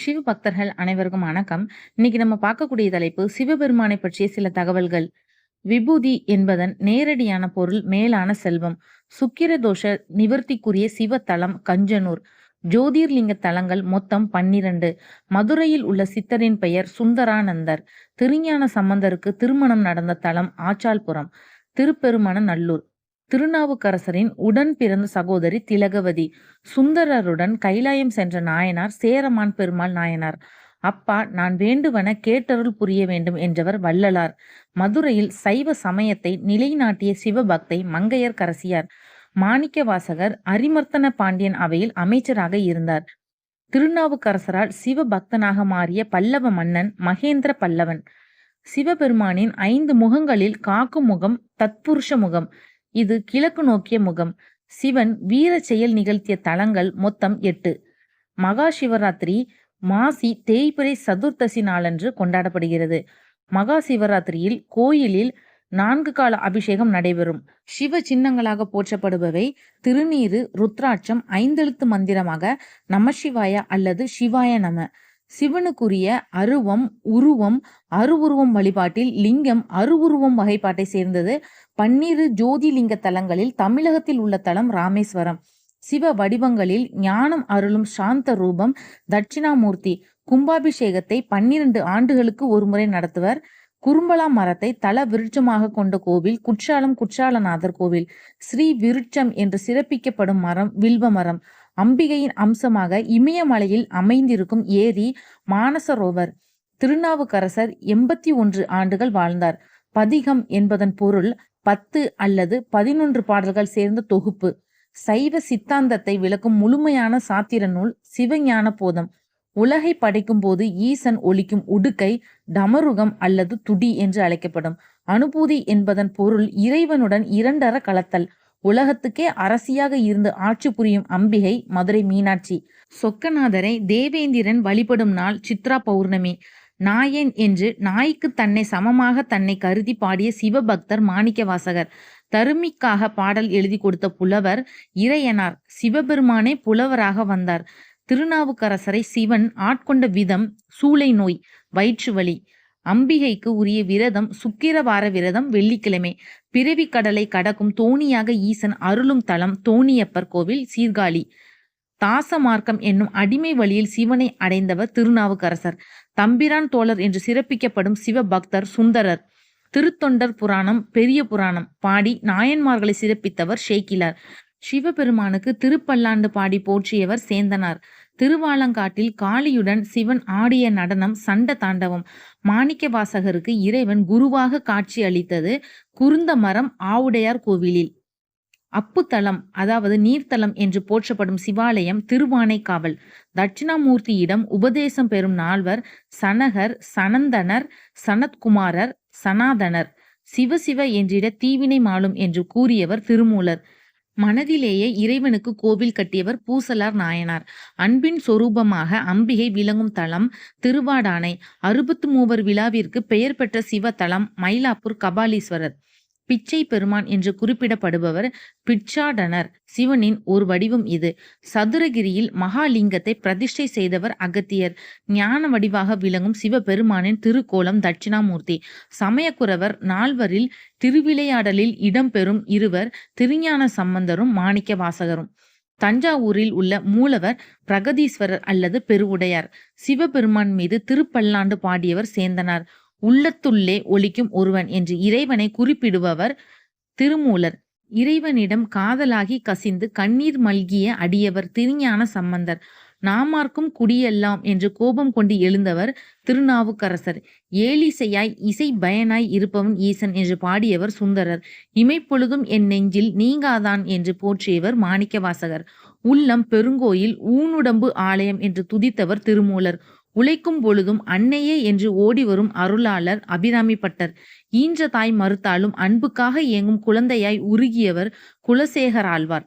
சிவ பக்தர்கள் அனைவருக்கும் வணக்கம். இன்னைக்கு நம்ம பார்க்கக்கூடிய தலைப்பு சிவபெருமானை பற்றிய சில தகவல்கள். விபூதி என்பதன் நேரடியான பொருள் மேலான செல்வம். சுக்கிர தோஷ நிவர்த்திக்குரிய சிவத்தலம் கஞ்சனூர். ஜோதிர்லிங்க தலங்கள் மொத்தம் பன்னிரண்டு. மதுரையில் உள்ள சித்தரின் பெயர் சுந்தரானந்தர். திருஞான சம்பந்தருக்கு திருமணம் நடந்த தலம் ஆச்சால்புரம். திருப்பெருமன நல்லூர். திருநாவுக்கரசரின் உடன் பிறந்த சகோதரி திலகவதி. சுந்தரருடன் கைலாயம் சென்ற நாயனார் சேரமான் பெருமாள் நாயனார். அப்பா நான் வேண்டுவன கேட்டருள் புரிய வேண்டும் என்றவர் வள்ளலார். மதுரையில் சைவ சமயத்தை நிலைநாட்டிய சிவபக்தை மங்கையர் கரசியார். மாணிக்க வாசகர் அரிமர்த்தன பாண்டியன் அவையில் அமைச்சராக இருந்தார். திருநாவுக்கரசரால் சிவபக்தனாக மாறிய பல்லவ மன்னன் மகேந்திர பல்லவன். சிவபெருமானின் ஐந்து முகங்களில் காக்கும் முகம் தத்புருஷ முகம். இது கிழக்கு நோக்கிய முகம். சிவன் வீர செயல் நிகழ்த்திய தலங்கள் மொத்தம் எட்டு. மகா சிவராத்திரி மாசி தேய்பிரை சதுர்த்தசி நாளன்று கொண்டாடப்படுகிறது. மகா சிவராத்திரியில் கோயிலில் நான்கு கால அபிஷேகம் நடைபெறும். சிவ சின்னங்களாக போற்றப்படுபவை திருநீரு ருத்ராட்சம் ஐந்தெழுத்து மந்திரமாக நமசிவாய அல்லது சிவாய நம. சிவனுக்குரிய அருவம் உருவம் அருவுருவம் வழிபாட்டில் லிங்கம் அருவுருவம் வகைப்பாட்டை சேர்ந்தது பன்னிரு ஜோதிலிங்க தலங்களில் தமிழகத்தில் உள்ள தலம் ராமேஸ்வரம். சிவ வடிவங்களில் ஞானம் அருளும் சாந்த ரூபம் தட்சிணாமூர்த்தி. கும்பாபிஷேகத்தை பன்னிரண்டு ஆண்டுகளுக்கு ஒருமுறை நடத்துவர். குறும்பலா மரத்தை தல விருட்சமாக கொண்ட கோவில் குற்றாலம் குற்றாலநாதர் கோவில். ஸ்ரீ விருட்சம் என்று சிறப்பிக்கப்படும் மரம் வில்வ மரம். அம்பிகையின் அம்சமாக இமயமலையில் அமைந்திருக்கும் ஏரி மானசரோவர். திருநாவுக்கரசர் எண்பத்தி ஒன்று ஆண்டுகள் வாழ்ந்தார். பதிகம் என்பதன் பொருள் பத்து அல்லது பதினொன்று பாடல்கள் சேர்ந்த தொகுப்பு. சைவ சித்தாந்தத்தை விளக்கும் முழுமையான சாத்திர நூல் சிவஞான போதம். உலகை படைக்கும் போது ஈசன் ஒலிக்கும் உடுக்கை டமருகம் அல்லது துடி என்று அழைக்கப்படும். அனுபூதி என்பதன் பொருள் இறைவனுடன் இரண்டர கலத்தல். உலகத்துக்கே அரசியாக இருந்து ஆட்சி புரியும் அம்பிகை மதுரை மீனாட்சி. சொக்கநாதரை தேவேந்திரன் வழிபடும் நாள் சித்ரா பௌர்ணமி. நாயன் என்று நாய்க்கு தன்னை சமமாக தன்னை கருதி பாடிய சிவபக்தர் மாணிக்கவாசகர். தருமிக்காக பாடல் எழுதி கொடுத்த புலவர் இறையனார். சிவபெருமானே புலவராக வந்தார். திருநாவுக்கரசரை சிவன் ஆட்கொண்ட விதம் சூளை நோய் வயிற்று வலி அம்பிகைக்கு உரிய விரதம் சுக்கிரவார விரதம் வெள்ளிக்கிழமை. பிறவி கடலை கடக்கும் தோணியாக ஈசன் அருளும் தலம் தோணியப்பர் கோவில் சீர்காழி. தாச மார்க்கம் என்னும் அடிமை வழியில் சிவனை அடைந்தவர் திருநாவுக்கரசர். தம்பிரான் தோழர் என்று சிறப்பிக்கப்படும் சிவபக்தர் சுந்தரர். திருத்தொண்டர் புராணம் பெரிய புராணம் பாடி நாயன்மார்களை சிறப்பித்தவர் ஷேக்கிலார். சிவபெருமானுக்கு திருப்பல்லாண்டு பாடி போற்றியவர் சேந்தனார். திருவாலங்காட்டில் காளியுடன் சிவன் ஆடிய நடனம் சண்ட தாண்டவம். மாணிக்க வாசகருக்கு இறைவன் குருவாக காட்சி அளித்தது குருந்த மரம் ஆவுடையார் கோவிலில். அப்புத்தலம் அதாவது நீர்த்தலம் என்று போற்றப்படும் சிவாலயம் திருவானைக்காவல் தட்சிணாமூர்த்தியிடம் உபதேசம் பெறும் நால்வர் சனகர் சனந்தனர் சனத்குமாரர் சனாதனர். சிவ சிவ என்றிட தீவினை மாலும் என்று கூறியவர் திருமூலர். மனதிலேயே இறைவனுக்கு கோவில் கட்டியவர் பூசலார் நாயனார். அன்பின் சொரூபமாக அம்பிகை விளங்கும் தலம் திருவாடானை. அறுபத்து மூவர் விழாவிற்கு பெயர் பெற்ற சிவ தலம் மயிலாப்பூர் கபாலீஸ்வரர். பிச்சை பெருமான் என்று குறிப்பிடப்படுபவர் பிட்சாடனர் சிவனின் ஒரு வடிவம் இது. சதுரகிரியில் மகாலிங்கத்தை பிரதிஷ்டை செய்தவர் அகத்தியர். ஞான வடிவாக விளங்கும் சிவபெருமானின் திருக்கோலம் தட்சிணாமூர்த்தி. சமயக்குறவர் நால்வரில் திருவிளையாடலில் இடம்பெறும் இருவர் திருஞான சம்பந்தரும் மாணிக்க வாசகரும் தஞ்சாவூரில் உள்ள மூலவர் பிரகதீஸ்வரர் அல்லது பெருவுடையார். சிவபெருமான் மீது திருப்பல்லாண்டு பாடியவர் சேந்தனார். உள்ளத்துள்ளே ஒழிக்கும் ஒருவன் என்று இறைவனை குறிப்பிடுபவர் திருமூலர். இறைவனிடம் காதலாகி கசிந்து கண்ணீர் மல்கிய அடியவர் திருஞான சம்பந்தர். நாமார்க்கும் குடியெல்லாம் என்று கோபம் கொண்டு எழுந்தவர் திருநாவுக்கரசர். ஏலிசையாய் இசை பயனாய் இருப்பவன் ஈசன் என்று பாடியவர் சுந்தரர். இமைப்பொழுதும் என் நெஞ்சில் நீங்காதான் என்று போற்றியவர் மாணிக்கவாசகர். உள்ளம் பெருங்கோயில் ஊனுடம்பு ஆலயம் என்று துதித்தவர் திருமூலர். உழைக்கும் பொழுதும் அன்னையே என்று ஓடி வரும் அருளாளர் அபிராமிப்பட்டர். ஈன்ற தாய் மறுத்தாலும் அன்புக்காக இயங்கும் குழந்தையாய் உருகியவர் குலசேகர் ஆழ்வார்